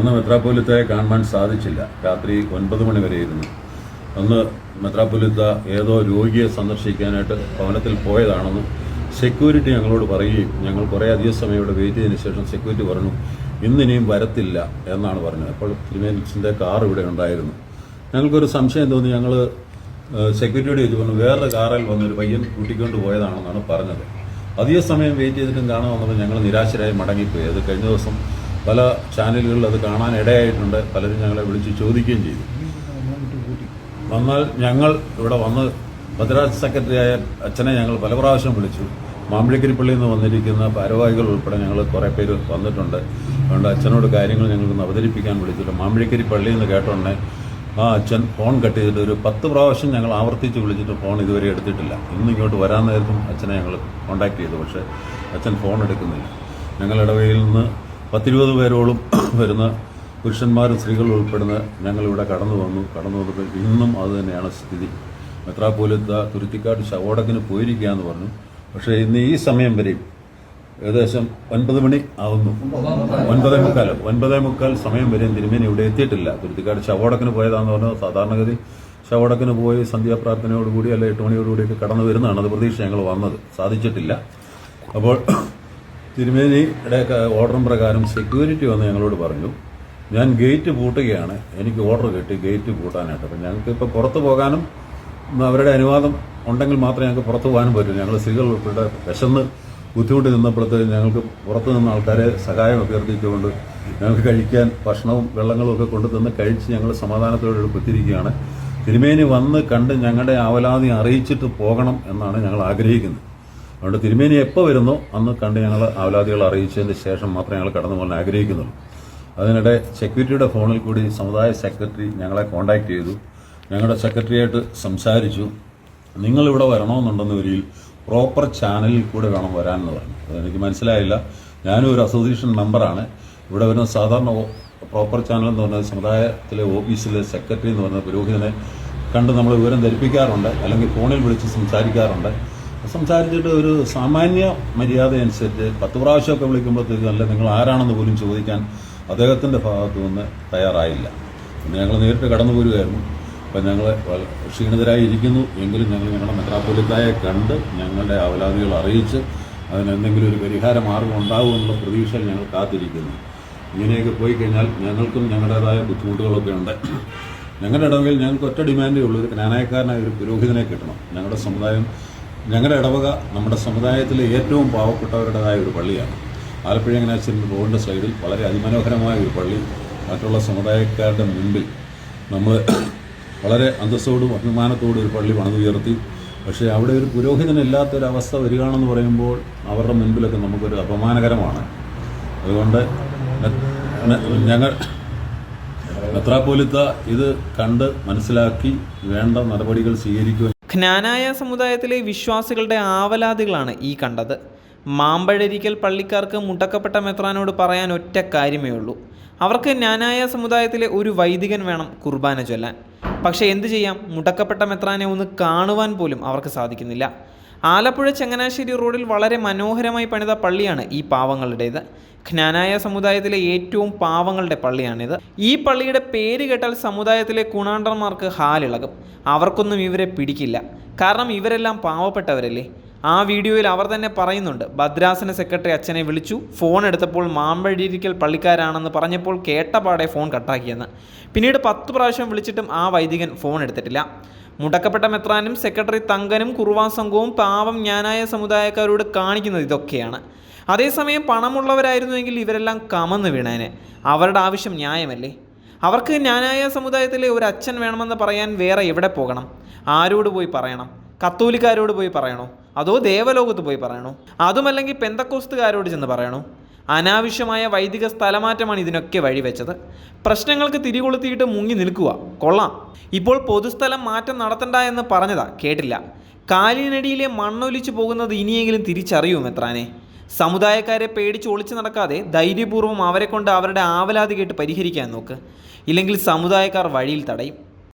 അന്ന് മെത്രാപ്പൊലിത്തെ കാണുവാൻ സാധിച്ചില്ല. രാത്രി ഒൻപത് മണി വരെ ഇരുന്നു. അന്ന് മെത്രാപ്പൊലിത്ത ഏതോ രോഗിയെ സന്ദർശിക്കാനായിട്ട് ഭവനത്തിൽ പോയതാണെന്ന് സെക്യൂരിറ്റി ഞങ്ങളോട് പറയുകയും ഞങ്ങൾ കുറേ അധിക സമയം ഇവിടെ വെയിറ്റ് ചെയ്തതിന് ശേഷം സെക്യൂരിറ്റി പറഞ്ഞു ഇന്നിനിയും വരത്തില്ല എന്നാണ് പറഞ്ഞത്. അപ്പോൾ തിരുമേനിച്ചിന്റെ കാർ ഇവിടെ ഉണ്ടായിരുന്നു. ഞങ്ങൾക്കൊരു സംശയം തോന്നി. ഞങ്ങൾ സെക്യൂരിറ്റിയോട് ചോദിച്ചു പറഞ്ഞു വേറൊരു കാറിൽ വന്നൊരു പയ്യൻ കൂട്ടിക്കൊണ്ട് പോയതാണെന്നാണ് പറഞ്ഞത്. അധിക സമയം വെയിറ്റ് ചെയ്തിട്ടും കാണാൻ വന്നപ്പോൾ ഞങ്ങൾ നിരാശരായി മടങ്ങിപ്പോയി. അത് കഴിഞ്ഞ ദിവസം പല ചാനലുകളിൽ അത് കാണാൻ ഇടയായിട്ടുണ്ട്. പലരും ഞങ്ങളെ വിളിച്ച് ചോദിക്കുകയും ചെയ്തു. വന്നാൽ ഞങ്ങൾ ഇവിടെ വന്ന് ഭദ്രാജ് സെക്രട്ടറിയായ അച്ഛനെ ഞങ്ങൾ പല പ്രാവശ്യം വിളിച്ചു. മാമ്പിളിക്കരിപ്പള്ളിയിൽ പള്ളിയിൽ നിന്ന് വന്നിരിക്കുന്ന ഭാരവാഹികൾ ഉൾപ്പെടെ ഞങ്ങൾ കുറേ പേര് വന്നിട്ടുണ്ട്. അതുകൊണ്ട് അച്ഛനോട് കാര്യങ്ങൾ ഞങ്ങൾക്കൊന്ന് അവതരിപ്പിക്കാൻ വിളിച്ചിട്ട് മാമ്പഴക്കരി പള്ളിയിൽ നിന്ന് കേട്ടോണ്ടേ ആ അച്ഛൻ ഫോൺ കട്ട് ചെയ്തിട്ട് ഒരു പത്ത് പ്രാവശ്യം ഞങ്ങൾ ആവർത്തിച്ച് വിളിച്ചിട്ട് ഫോൺ ഇതുവരെ എടുത്തിട്ടില്ല. ഇന്ന് ഇങ്ങോട്ട് വരാൻ നേരത്തും അച്ഛനെ ഞങ്ങൾ കോൺടാക്ട് ചെയ്തു. പക്ഷേ അച്ഛൻ ഫോൺ എടുക്കുന്നില്ല. ഞങ്ങൾ ഇടവയിൽ നിന്ന് പത്തിരുപത് പേരോളം വരുന്ന പുരുഷന്മാരും സ്ത്രീകളും ഉൾപ്പെടുന്ന ഞങ്ങളിവിടെ കടന്നു വന്നു. കടന്നു വന്നപ്പോൾ ഇന്നും അത് തന്നെയാണ് സ്ഥിതി. മെത്രാപ്പോലിത്ത തുരുത്തിക്കാട് ശവോടക്കിന് പോയിരിക്കുകയെന്ന് പറഞ്ഞു. പക്ഷേ ഇന്ന് ഈ സമയം വരെയും ഏകദേശം ഒൻപത് മണി ആവുന്നു. ഒൻപതേ മുക്കാൽ. ഒൻപതേ മുക്കാൽ സമയം വരെയും തിരുമേനി ഇവിടെ എത്തിയിട്ടില്ല. തുരുത്തിക്കാട് ശവോടക്കിന് പോയതാന്ന് പറഞ്ഞു സാധാരണഗതി ശവോടക്കിന് പോയി സന്ധ്യാപ്രാർത്ഥനയോടുകൂടി അല്ലെ എട്ട് മണിയോടുകൂടിയൊക്കെ കടന്നു വരുന്നതാണ് അത് പ്രതീക്ഷ ഞങ്ങൾ വന്നത്. സാധിച്ചിട്ടില്ല. അപ്പോൾ തിരുമേനിയുടെ ഓർഡറും പ്രകാരം സെക്യൂരിറ്റി വന്ന് ഞങ്ങളോട് പറഞ്ഞു ഞാൻ ഗേറ്റ് പൂട്ടുകയാണ് എനിക്ക് ഓർഡർ കിട്ടി ഗേറ്റ് പൂട്ടാനായിട്ട്. അപ്പം ഞങ്ങൾക്ക് ഇപ്പോൾ പുറത്ത് പോകാനും അവരുടെ അനുവാദം ഉണ്ടെങ്കിൽ മാത്രമേ ഞങ്ങൾക്ക് പുറത്ത് പോകാനും പറ്റൂ. ഞങ്ങൾ സ്ത്രീകൾ ഉൾപ്പെടെ വിശന്ന് ബുദ്ധിമുട്ടി നിന്നപ്പോഴത്തേക്ക് ഞങ്ങൾക്ക് പുറത്ത് നിന്ന് ആൾക്കാരെ സഹായം അഭ്യർത്ഥിച്ചുകൊണ്ട് ഞങ്ങൾക്ക് കഴിക്കാൻ ഭക്ഷണവും വെള്ളങ്ങളും ഒക്കെ കൊണ്ടു തന്ന് കഴിച്ച് ഞങ്ങൾ സമാധാനത്തോടെ കുത്തിരിക്കുകയാണ് തിരുമേനി വന്ന് കണ്ട് ഞങ്ങളുടെ ആവലാതി അറിയിച്ചിട്ട് പോകണം എന്നാണ് ഞങ്ങൾ ആഗ്രഹിക്കുന്നത്. അതുകൊണ്ട് തിരുമേനി എപ്പോൾ വരുന്നോ അന്ന് കണ്ട് ഞങ്ങൾ ആവലാദികൾ അറിയിച്ചതിന് ശേഷം മാത്രമേ ഞങ്ങൾ കടന്നു പോകാൻ ആഗ്രഹിക്കുന്നുള്ളൂ. അതിനിടെ സെക്യൂരിറ്റിയുടെ ഫോണിൽ കൂടി സമുദായ സെക്രട്ടറി ഞങ്ങളെ കോൺടാക്ട് ചെയ്തു. ഞങ്ങളുടെ സെക്രട്ടറിയായിട്ട് സംസാരിച്ചു. നിങ്ങളിവിടെ വരണമെന്നുണ്ടെന്ന് വരിയിൽ പ്രോപ്പർ ചാനലിൽ കൂടെ വേണം വരാനെന്ന് പറഞ്ഞു. അതെനിക്ക് മനസ്സിലായില്ല. ഞാനും ഒരു അസോസിയേഷൻ മെമ്പറാണ്. ഇവിടെ വരുന്ന സാധാരണ പ്രോപ്പർ ചാനൽ എന്ന് പറഞ്ഞാൽ സമുദായത്തിലെ ഓഫീസിലെ സെക്രട്ടറി എന്ന് പറഞ്ഞ പുരോഹിതനെ കണ്ട് നമ്മൾ വിവരം ധരിപ്പിക്കാറുണ്ട്. അല്ലെങ്കിൽ ഫോണിൽ വിളിച്ച് സംസാരിക്കാറുണ്ട്. സംസാരിച്ചിട്ട് ഒരു സാമാന്യ മര്യാദ അനുസരിച്ച് പത്ത് പ്രാവശ്യമൊക്കെ വിളിക്കുമ്പോഴത്തേക്ക് അല്ല നിങ്ങൾ ആരാണെന്ന് പോലും ചോദിക്കാൻ അദ്ദേഹത്തിന്റെ ഭാഗത്തു നിന്ന് തയ്യാറായില്ല. പിന്നെ ഞങ്ങൾ നേരിട്ട് കടന്നു പോരുകയായിരുന്നു. അപ്പം ഞങ്ങൾ ക്ഷീണിതരായി ഇരിക്കുന്നു. എങ്കിലും ഞങ്ങൾ ഞങ്ങളുടെ മെത്രാപ്പൊലിത്തായെ കണ്ട് ഞങ്ങളുടെ അവലാദികൾ അറിയിച്ച് അതിനെന്തെങ്കിലും ഒരു പരിഹാര മാർഗം ഉണ്ടാകുമെന്നുള്ള പ്രതീക്ഷ ഞങ്ങൾ കാത്തിരിക്കുന്നു. ഇങ്ങനെയൊക്കെ പോയി കഴിഞ്ഞാൽ ഞങ്ങൾക്കും ഞങ്ങളുടേതായ ബുദ്ധിമുട്ടുകളൊക്കെ ഉണ്ട്. ഞങ്ങളുടെ ഇടവിൽ ഞങ്ങൾക്ക് ഒറ്റ ഡിമാൻഡേ ഉള്ളൂ. ഒരു ജ്ഞാനായക്കാരനായ ഒരു പുരോഹിതനെ കിട്ടണം. ഞങ്ങളുടെ സമുദായം ഞങ്ങളുടെ ഇടവക നമ്മുടെ സമുദായത്തിലെ ഏറ്റവും പാവപ്പെട്ടവരുടേതായ ഒരു പള്ളിയാണ്. ആലപ്പുഴ എങ്ങനാശ്ശേരി റോഡിന്റെ സൈഡിൽ വളരെ അതിമനോഹരമായ ഒരു പള്ളി. മറ്റുള്ള സമുദായക്കാരുടെ മുൻപിൽ നമ്മൾ വളരെ അന്തസ്സോടും അഭിമാനത്തോടും ഒരു പള്ളി പണിതുയർത്തി. പക്ഷേ അവിടെ ഒരു പുരോഹിതനില്ലാത്തൊരവസ്ഥ വരികയാണെന്ന് പറയുമ്പോൾ അവരുടെ മുൻപിലൊക്കെ നമുക്കൊരു അപമാനകരമാണ്. അതുകൊണ്ട് ഞങ്ങൾ മെത്രാപ്പോലിത്ത ഇത് കണ്ട് മനസ്സിലാക്കി വേണ്ട നടപടികൾ സ്വീകരിക്കുവാൻ ജ്ഞാനായ സമുദായത്തിലെ വിശ്വാസികളുടെ ആവലാതികളാണ് ഈ കണ്ടത്. മാമ്പഴരിക്കൽ പള്ളിക്കാർക്ക് മുടക്കപ്പെട്ട മെത്രാനോട് പറയാൻ ഒറ്റ കാര്യമേ ഉള്ളൂ അവർക്ക് ജ്ഞാനായ സമുദായത്തിലെ ഒരു വൈദികൻ വേണം കുർബാന ചൊല്ലാൻ. പക്ഷേ എന്തു ചെയ്യാം? മുടക്കപ്പെട്ട മെത്രാനെ ഒന്ന് കാണുവാൻ പോലും അവർക്ക് സാധിക്കുന്നില്ല. ആലപ്പുഴ ചങ്ങനാശ്ശേരി റോഡിൽ വളരെ മനോഹരമായി പണിത പള്ളിയാണ് ഈ പാവങ്ങളുടേത്. ജ്ഞാനായ സമുദായത്തിലെ ഏറ്റവും പാവങ്ങളുടെ പള്ളിയാണിത്. ഈ പള്ളിയുടെ പേര് കേട്ടാൽ സമുദായത്തിലെ കുണാണ്ടന്മാർക്ക് ഹാലിളകും. അവർക്കൊന്നും ഇവരെ പിടിക്കില്ല. കാരണം ഇവരെല്ലാം പാവപ്പെട്ടവരല്ലേ? ആ വീഡിയോയിൽ അവർ തന്നെ പറയുന്നുണ്ട്. ഭദ്രാസന സെക്രട്ടറി അച്ഛനെ വിളിച്ചു. ഫോൺ എടുത്തപ്പോൾ മാമ്പഴിരിക്കൽ പള്ളിക്കാരാണെന്ന് പറഞ്ഞപ്പോൾ കേട്ടപാടെ ഫോൺ കട്ടാക്കിയെന്ന്. പിന്നീട് പത്ത് പ്രാവശ്യം വിളിച്ചിട്ടും ആ വൈദികൻ ഫോൺ എടുത്തിട്ടില്ല. മുടക്കപ്പെട്ട മെത്രാനും സെക്രട്ടറി തങ്കനും കുറുവാ സംഘവും പാവം ഞാനായ സമുദായക്കാരോട് കാണിക്കുന്നത് ഇതൊക്കെയാണ്. അതേസമയം പണമുള്ളവരായിരുന്നുവെങ്കിൽ ഇവരെല്ലാം കമന്ന് വീണേനെ. അവരുടെ ആവശ്യം ന്യായമല്ലേ? അവർക്ക് ഞാനായ സമുദായത്തിലെ ഒരു അച്ഛൻ വേണമെന്ന് പറയാൻ വേറെ എവിടെ പോകണം? ആരോട് പോയി പറയണം? കത്തോലിക്കാരോട് പോയി പറയണോ? അതോ ദേവലോകത്ത് പോയി പറയണോ? അതുമല്ലെങ്കിൽ പെന്തക്കോസ്തുകാരോട് ചെന്ന് പറയണോ? അനാവശ്യമായ വൈദിക സ്ഥലമാറ്റമാണ് ഇതിനൊക്കെ വഴിവെച്ചത്. പ്രശ്നങ്ങൾക്ക് തിരികൊളുത്തിയിട്ട് മുങ്ങി നിൽക്കുക. കൊള്ളാം. ഇപ്പോൾ പൊതുസ്ഥലം മാറ്റം നടത്തണ്ട എന്ന് പറഞ്ഞതാ കേട്ടില്ല. കാലിനടിയിലെ മണ്ണൊലിച്ചു പോകുന്നത് ഇനിയെങ്കിലും തിരിച്ചറിയും എത്രാനേ സമുദായക്കാരെ പേടിച്ച് ഒളിച്ചു നടക്കാതെ ധൈര്യപൂർവം അവരെ കൊണ്ട് അവരുടെ ആവലാതി കേട്ട് പരിഹരിക്കാൻ നോക്ക്. ഇല്ലെങ്കിൽ സമുദായക്കാർ വഴിയിൽ തടയും.